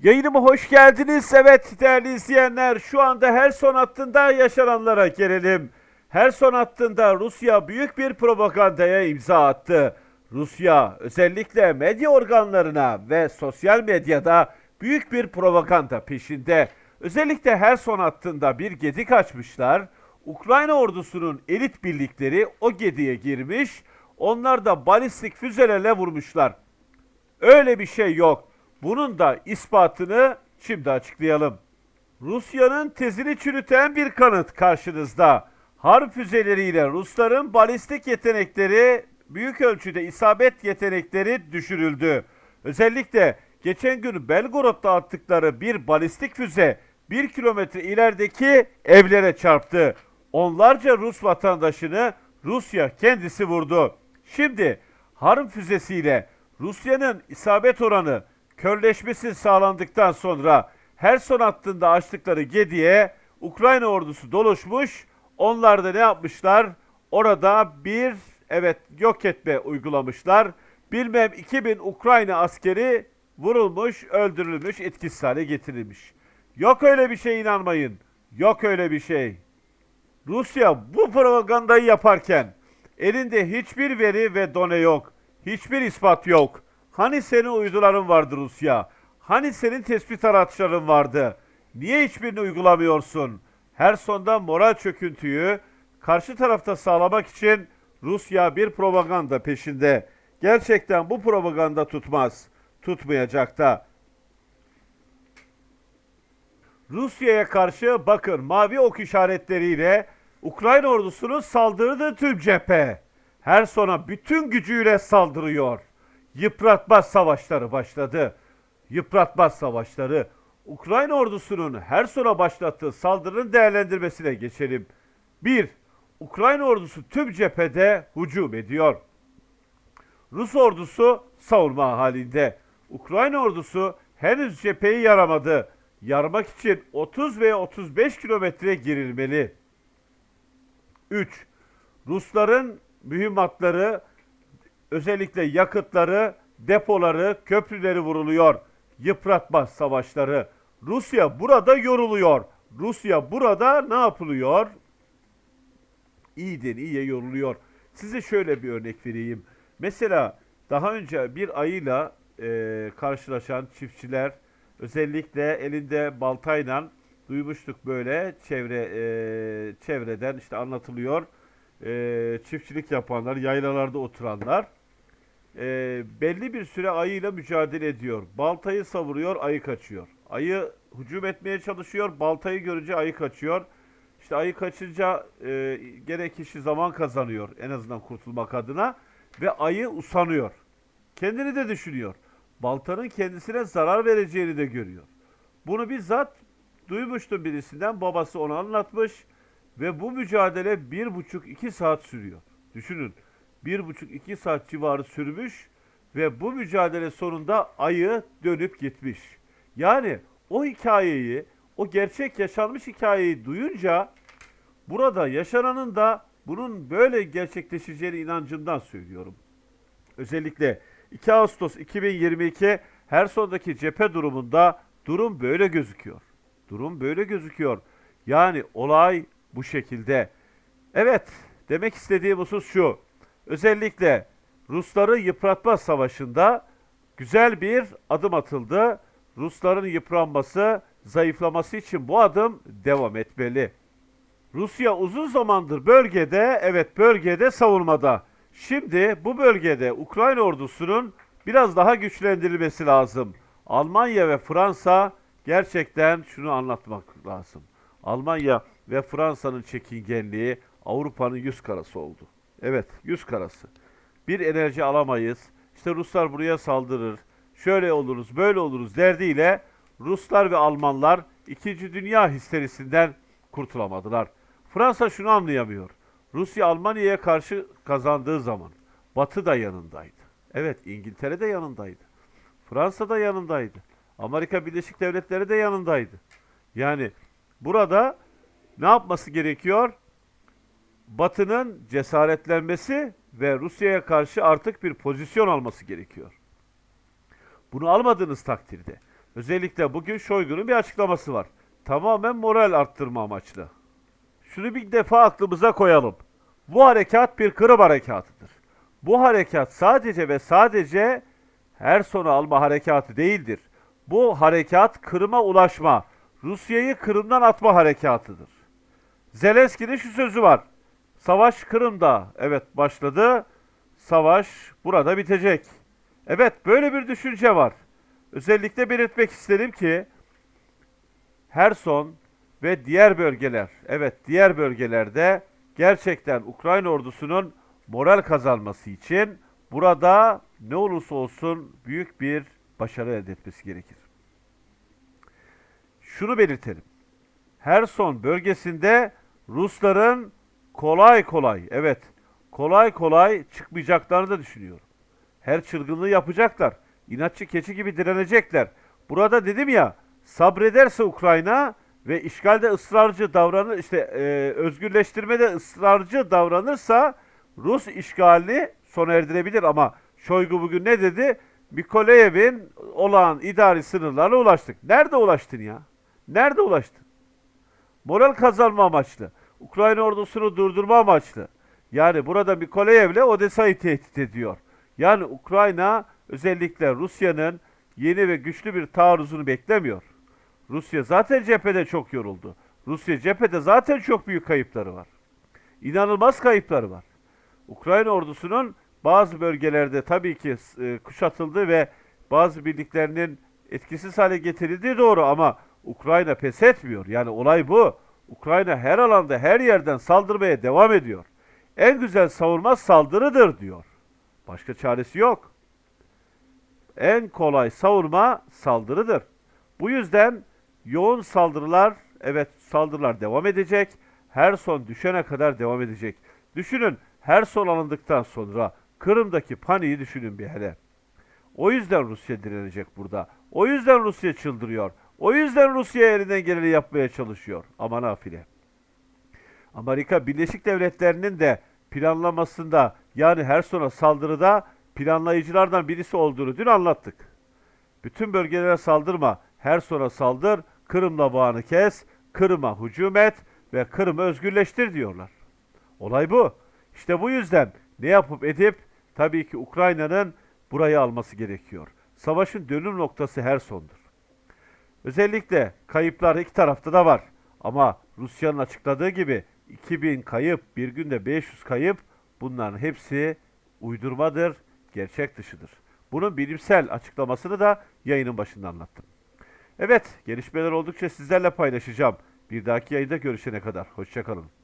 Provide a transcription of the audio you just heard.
Yayınıma hoş geldiniz. Evet değerli izleyenler şu anda her son hattında yaşananlara gelelim. Her son hattında Rusya büyük bir propagandaya imza attı. Rusya özellikle medya organlarına ve sosyal medyada büyük bir propaganda peşinde. Özellikle her son hattında bir gedik açmışlar. Ukrayna ordusunun elit birlikleri o gediye girmiş. Onlar da balistik füzelerle vurmuşlar. Öyle bir şey yok. Bunun da ispatını şimdi açıklayalım. Rusya'nın tezini çürüten bir kanıt karşınızda. Harp füzeleriyle Rusların balistik yetenekleri büyük ölçüde isabet yetenekleri düşürüldü. Özellikle geçen gün Belgorod'da attıkları bir balistik füze bir kilometre ilerideki evlere çarptı. Onlarca Rus vatandaşını Rusya kendisi vurdu. Şimdi harp füzesiyle Rusya'nın isabet oranı körleşmesi sağlandıktan sonra her son hattında açtıkları Gedi'ye Ukrayna ordusu doluşmuş. Onlar da ne yapmışlar? Orada bir evet yok etme uygulamışlar. Bilmem 2000 Ukrayna askeri vurulmuş, öldürülmüş, etkisiz hale getirilmiş. Yok öyle bir şey inanmayın. Yok öyle bir şey. Rusya bu propagandayı yaparken elinde hiçbir veri ve done yok. Hiçbir ispat yok. Hani senin uyduların vardı Rusya? Hani senin tespit araçların vardı? Niye hiçbirini uygulamıyorsun? Her sonda moral çöküntüyü karşı tarafta sağlamak için Rusya bir propaganda peşinde. Gerçekten bu propaganda tutmaz. Tutmayacak da. Rusya'ya karşı bakın mavi ok işaretleriyle Ukrayna ordusunun saldırdığı tüm cephe her sona bütün gücüyle saldırıyor. Yıpratma savaşları başladı. Yıpratma savaşları. Ukrayna ordusunun her sona başlattığı saldırının değerlendirmesine geçelim. 1. Ukrayna ordusu tüm cephede hücum ediyor. Rus ordusu savunma halinde. Ukrayna ordusu henüz cepheyi yaramadı. Yarmak için 30 veya 35 kilometre girilmeli. 3. Rusların mühimmatları, özellikle yakıtları, depoları, köprüleri vuruluyor. Yıpratma savaşları. Rusya burada yoruluyor. Rusya burada ne yapılıyor? İyiden iyiye yoruluyor. Size şöyle bir örnek vereyim. Mesela daha önce bir ayıyla e, karşılaşan çiftçiler özellikle elinde baltayla duymuştuk böyle çevre e, çevreden işte anlatılıyor. E, çiftçilik yapanlar, yaylalarda oturanlar e, belli bir süre ayıyla mücadele ediyor. Baltayı savuruyor, ayı kaçıyor. Ayı hücum etmeye çalışıyor, baltayı görünce ayı kaçıyor. İşte ayı kaçınca e, gerek kişi zaman kazanıyor en azından kurtulmak adına ve ayı usanıyor. Kendini de düşünüyor. Baltanın kendisine zarar vereceğini de görüyor. Bunu bizzat duymuştum birisinden. Babası onu anlatmış ve bu mücadele bir buçuk iki saat sürüyor. Düşünün bir buçuk iki saat civarı sürmüş ve bu mücadele sonunda ayı dönüp gitmiş. Yani o hikayeyi, o gerçek yaşanmış hikayeyi duyunca burada yaşananın da bunun böyle gerçekleşeceğine inancımdan söylüyorum. Özellikle 2 Ağustos 2022 Herson'daki cephe durumunda durum böyle gözüküyor. Durum böyle gözüküyor. Yani olay bu şekilde. Evet, demek istediğim husus şu. Özellikle Rusları yıpratma savaşında güzel bir adım atıldı. Rusların yıpranması, zayıflaması için bu adım devam etmeli. Rusya uzun zamandır bölgede, evet bölgede savunmada. Şimdi bu bölgede Ukrayna ordusunun biraz daha güçlendirilmesi lazım. Almanya ve Fransa gerçekten şunu anlatmak lazım. Almanya ve Fransa'nın çekingenliği Avrupa'nın yüz karası oldu. Evet, yüz karası. Bir enerji alamayız. İşte Ruslar buraya saldırır. Şöyle oluruz, böyle oluruz derdiyle Ruslar ve Almanlar 2. Dünya histerisinden kurtulamadılar. Fransa şunu anlayamıyor. Rusya Almanya'ya karşı kazandığı zaman Batı da yanındaydı. Evet, İngiltere de yanındaydı. Fransa da yanındaydı. Amerika Birleşik Devletleri de yanındaydı. Yani burada ne yapması gerekiyor? Batı'nın cesaretlenmesi ve Rusya'ya karşı artık bir pozisyon alması gerekiyor. Bunu almadığınız takdirde, Özellikle bugün Şoygu'nun bir açıklaması var. Tamamen moral arttırma amaçlı. Şunu bir defa aklımıza koyalım. Bu harekat bir Kırım harekatıdır. Bu harekat sadece ve sadece her sonu alma harekatı değildir. Bu harekat Kırım'a ulaşma, Rusya'yı Kırım'dan atma harekatıdır. Zelenski'nin şu sözü var. Savaş Kırım'da evet başladı. Savaş burada bitecek. Evet böyle bir düşünce var. Özellikle belirtmek isterim ki Herson ve diğer bölgeler, evet diğer bölgelerde gerçekten Ukrayna ordusunun moral kazanması için burada ne olursa olsun büyük bir başarı elde etmesi gerekir. Şunu belirtelim. Herson bölgesinde Rusların kolay kolay, evet kolay kolay çıkmayacaklarını da düşünüyorum. Her çılgınlığı yapacaklar. İnatçı keçi gibi direnecekler. Burada dedim ya sabrederse Ukrayna ve işgalde ısrarcı davranır işte e, özgürleştirmede ısrarcı davranırsa Rus işgalini sona erdirebilir ama Şoygu bugün ne dedi? Mikolayev'in olağan idari sınırlarına ulaştık. Nerede ulaştın ya? Nerede ulaştın? Moral kazanma amaçlı. Ukrayna ordusunu durdurma amaçlı. Yani burada Mikolayev'le Odessa'yı tehdit ediyor. Yani Ukrayna özellikle Rusya'nın yeni ve güçlü bir taarruzunu beklemiyor. Rusya zaten cephede çok yoruldu. Rusya cephede zaten çok büyük kayıpları var. İnanılmaz kayıpları var. Ukrayna ordusunun bazı bölgelerde tabii ki e, kuşatıldı ve bazı birliklerinin etkisiz hale getirildiği doğru ama Ukrayna pes etmiyor. Yani olay bu. Ukrayna her alanda her yerden saldırmaya devam ediyor. En güzel savunma saldırıdır diyor. Başka çaresi yok. En kolay savunma saldırıdır. Bu yüzden yoğun saldırılar, evet saldırılar devam edecek. Her son düşene kadar devam edecek. Düşünün her son alındıktan sonra Kırım'daki paniği düşünün bir hele. O yüzden Rusya direnecek burada. O yüzden Rusya çıldırıyor. O yüzden Rusya elinden geleni yapmaya çalışıyor. Ama nafile. Amerika Birleşik Devletleri'nin de planlamasında yani her sona saldırıda planlayıcılardan birisi olduğunu dün anlattık. Bütün bölgelere saldırma, her sona saldır, Kırım'la bağını kes, Kırım'a hücum et ve Kırım'ı özgürleştir diyorlar. Olay bu. İşte bu yüzden ne yapıp edip tabii ki Ukrayna'nın burayı alması gerekiyor. Savaşın dönüm noktası her sondur. Özellikle kayıplar iki tarafta da var. Ama Rusya'nın açıkladığı gibi 2000 kayıp, bir günde 500 kayıp bunların hepsi uydurmadır, gerçek dışıdır. Bunun bilimsel açıklamasını da yayının başında anlattım. Evet, gelişmeler oldukça sizlerle paylaşacağım. Bir dahaki yayında görüşene kadar. Hoşçakalın.